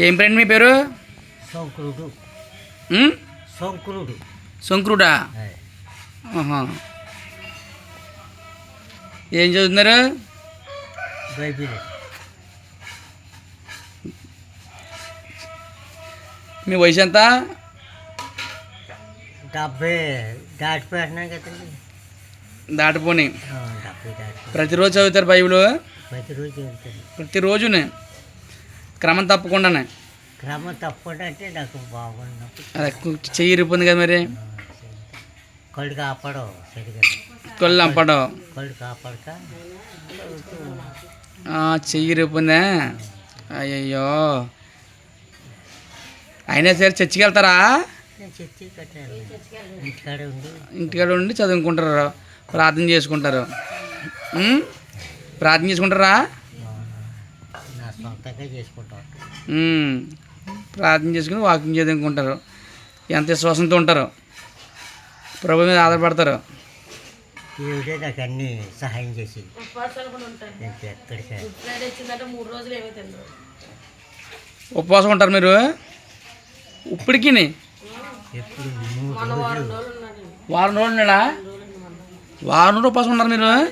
ఏం ఫ్రెండ్ మీ పేరు? శంకరుడు? శంకరుడు. శంకరుడా. ఏం చదువుతున్నారు? బైబిల్. మీ వయసు ఎంత? డెబ్బై దాటిపోతున్నాం కదండి. దాటిపోని. ప్రతిరోజు చదువుతారు బైబిల్? ప్రతిరోజు ప్రతిరోజునే. క్రమం తప్పకుండానే. క్రమం తప్పకుండా అంటే నాకు బాగున్నప్పుడు చెయ్యి ఇరిపోయింది కదా మరి? కళ్ళు కాపాడవు సరిగా కళ్ళు అంపడం కళ్ళు కాపాడక. చెయ్యి ఇరిపోయిందా అయ్యయ్యో. అయినా సరే చర్చికి వెళ్తారా? ఇంటికాడ ఉండి. చదువుకుంటారు. ప్రార్థన చేసుకుంటారు? ప్రార్థన చేసుకుంటారా? చేసుకుంటాం. ప్రార్థన చేసుకుని వాకింగ్ చదువుకుంటారు ఎంత విశ్వాసంతో ఉంటారు? ప్రభు మీద ఆధారపడతారు. దేవుడే నాకు అన్ని సహాయం ఎక్కడికి? ఉపవాసం ఉంటారు మీరు? ఇప్పటికి వారం రోజులు ఉన్నాడా? వారం రోజులు ఉపవాసం ఉన్నారు మీరు?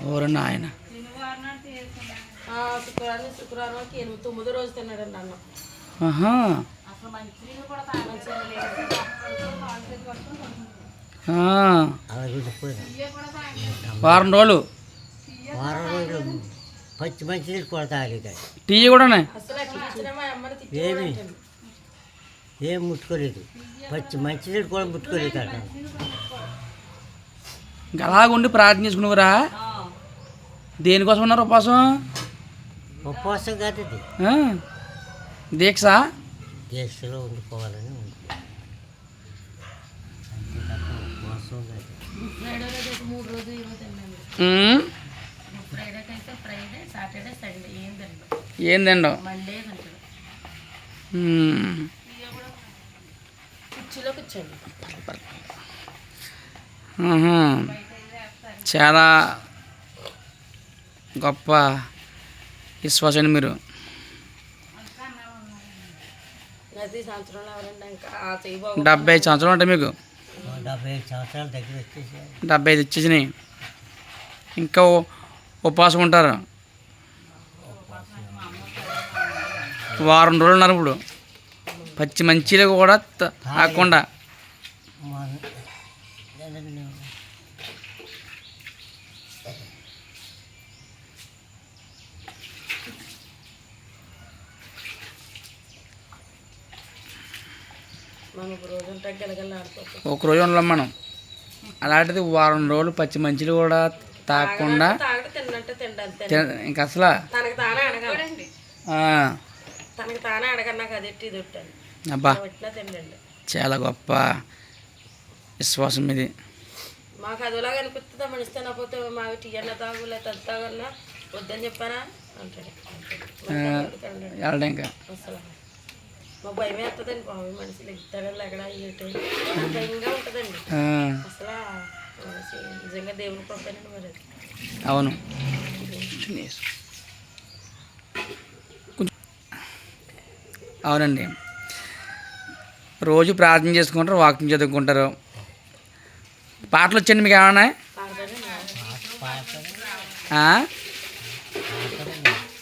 ఎవరన్నా ఆయన. శుక్రవారం ఎనిమిది తొమ్మిదో రోజు తిన్నాడండి అన్నం. వారం రోజులు. వారం రోజులు పచ్చి మంచి కూడా తాగలేదు టీ అమ్మని ఏమి? ఏం ముట్టుకోలేదు. పచ్చి మంచి కూడా ముట్టుకోలేదు అక్కడ. ఇంకా అలాగుండి ప్రార్థన చేసుకునేవారా? దేనికోసం ఉన్నారు ఉపవాసం? ఉపవాసం కాదు ఇది. ఆ, దీక్ష? దేశంలో ఉండిపోవాలని ఉంది. అంతే తప్ప ఉపవాసం కాదు. ఫ్రైడే రోజు మూడు రోజులు ఈరోజు తిన్నాను ఉమ్, ఫ్రైడేకి అయితే ఫ్రైడే సాటర్డే సండే ఏం తిన్నాను ఏందండో మండే తింటాడు ఉమ్, కుర్చీలో కూర్చోండి ఆహా. చాలా గొప్ప మీరు? ఆ చెయ్యి బాగు డెబ్బై ఐదు సంవత్సరాలు ఉంటాయి మీకు డెబ్బై ఐదు వచ్చేసినాయి. ఇంకా ఉపవాసం ఉంటారు? వారం రోజులు ఉన్నారు ఇప్పుడు. పచ్చి మంచిలో కూడా త- తాగకుండా మన నేను మనం ఒక రోజు ఉండాలి మనం. అలాంటిది వారం రోజులు పచ్చి మంచిలు కూడా తాగకుండా ఇంక అసలు? తనకి తానే అడగాలి. ఆ, తనకి తానే అడగను నాకు అది ఎట్టి ఇది ఉంటాను అబ్బా. చాలా గొప్ప విశ్వాసం ఇది. మాకు అదిలాగా అనిపిస్తుందా మనిషి తినకపోతే మా టీ అన్న తాగు లేకపోతే అది తాగన్నా వద్దని చెప్పానా? అంటాడు. ఇంకా. అసలు మా భయం వేస్తుందండి బాబు మనిషి ఎత్తాడు ఎక్కడ ఏంటి. భయంగా ఉంటుందండి. ఆ, అసలు మనిషి నిజంగా దేవుని పంపానండి మరి అది. అవును. అవునండి. రోజు ప్రార్థన చేసుకుంటారు వాకింగ్ చదువుకుంటారు. పాటలు వచ్చండి మీకు ఏమన్నా?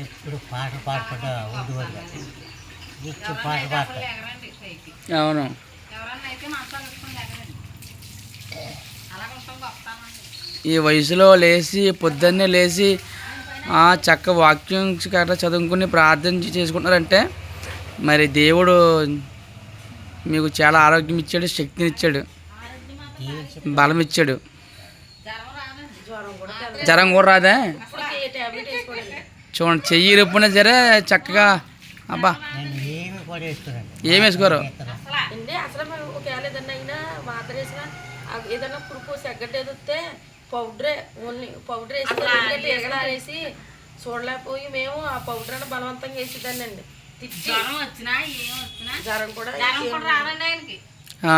ఎప్పుడు పాట పాడుకుంటా ఉండేవాడు నిత్యం పాట పాడతా అవును. ఈ వయసులో లేచి పొద్దున్నే లేచి ఆ, చక్క వాక్యం గట్రా చదువుకుని ప్రార్థన చేసుకుంటున్నారంటే మరి దేవుడు మీకు చాలా ఆరోగ్యం ఇచ్చాడు శక్తిని ఇచ్చాడు బలం ఇచ్చాడు. జ్వరం కూడా రాదా ఇప్పుడు ఏ టాబ్లెట్ వేసుకోండి చూడండి చెయ్యి రొప్పున సరే చక్కగా అబ్బా. ఏం వేసుకోరు? పురుపు సెగ్గట్టు ఏదొస్తే పౌడరే ఓన్లీ పౌడర్ వేసి ఎగడారేసి చూడలేకపోయి మేము ఆ పౌడర్ అని బలవంతంగా వేసేదాన్ని అండి. జ్వరం వచ్చినా ఏం వచ్చినా? జ్వరం కూడా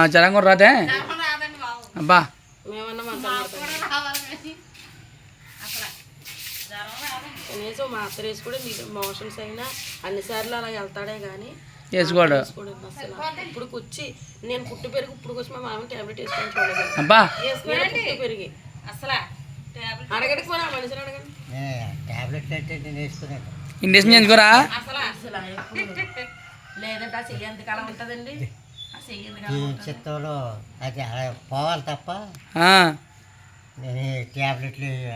జ్వరం కూడా రాదే? అబ్బా. మేమన్నా మంచం పడతాం. కూడా రావాలి కానీ అసలు కనీసం మాత్ర వేసి కూడా మోషన్స్ అయినా అన్నిసార్లు అలా వెళ్తాడే కానీ వేసుకోడు ఇప్పుడు వచ్చి నేను పుట్టు పెరిగి ఇప్పుడు వచ్చి మా మామ టాబ్లెట్ వేసుకొని చూడలేదు. అబ్బా! నేను పుట్టు పెరిగి. అసలు టాబ్లెట్ అడగడికి పోనీ మనిషిని అడగండి. టాబ్లెట్ అంటే నేను వేసుకున్నాను ఇండేషన్ చేయించుకోరా అసలు అసలు? లేదంటే ఆ చెయ్యి ఎంతకాలం ఉంటుందండి? ఆ చెయ్యి ఎంతకాలం ఈ చిత్తంలో అది పోవాలి తప్ప ఆ, నేను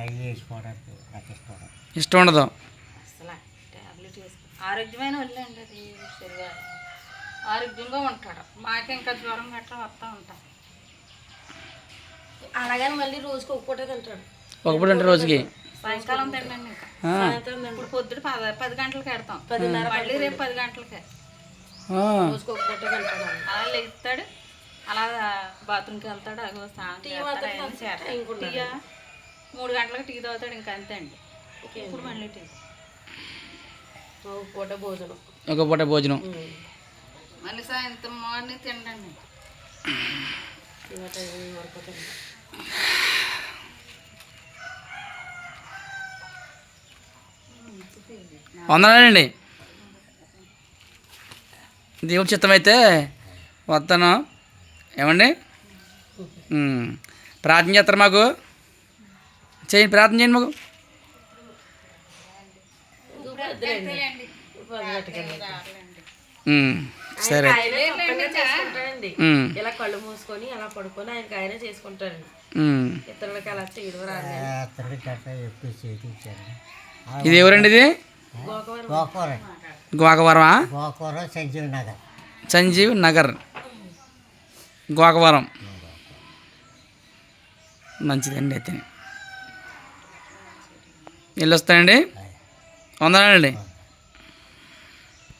అవి వేసుకోవడానికి నాకు ఇష్టం ఉండదు. ఇష్టం ఉండదు అసలు టాబ్లెట్ వేసుకో. ఆరోగ్యమైన అది సరిగా. ఆరోగ్యంగా ఉంటాడు మాకు ఇంకా జ్వరం గట్రా వస్తూ ఉంటాం. అలాగని మళ్ళీ రోజుకి ఒక పూట తింటాడు. ఒకప్పుడు అంటే రోజుకి? సాయంకాలం తిండండి ఇంకా. సాయంత్రం ఇప్పుడు పొద్దుట పద పది గంటలకు పెడతాం పదిన్నర మళ్ళీ రేపు పది గంటలకే. రోజుకి ఒక పూట తింటాడు. అలా లెగుతాడు అలా బాత్రూమ్కి వెళ్తాడు అగో స్నానం. టీయా? మూడు గంటలకు టీ తాగుతాడు ఇంకా అంతే అండి. ఇప్పుడు మళ్ళీ టీ. ఒక పూట భోజనం. ఒక పూట భోజనం. మళ్ళీ సాయంత్రం మార్నింగ్ తింటాడు. వందనాలండి. దేవుడి చిత్తమైతే వస్తాను ఏమండి. ప్రార్థన చేస్తారు మాకు? చేయండి ప్రార్థన చేయండి మాకు. సరే. ఇలా కళ్ళు మూసుకొని అలా పడుకొని ఆయనకి ఆయనే. ఇతరులకి అలా చేయడం రాదు ఇది ఎవరండి ఇది? గోకవరమా? గోకూరం సంజీవ్ నగర్. సంజీవ్ నగర్. గోకవరం. మంచిదండి అయితే. వెళ్ళొస్తానండి వందనాలండి.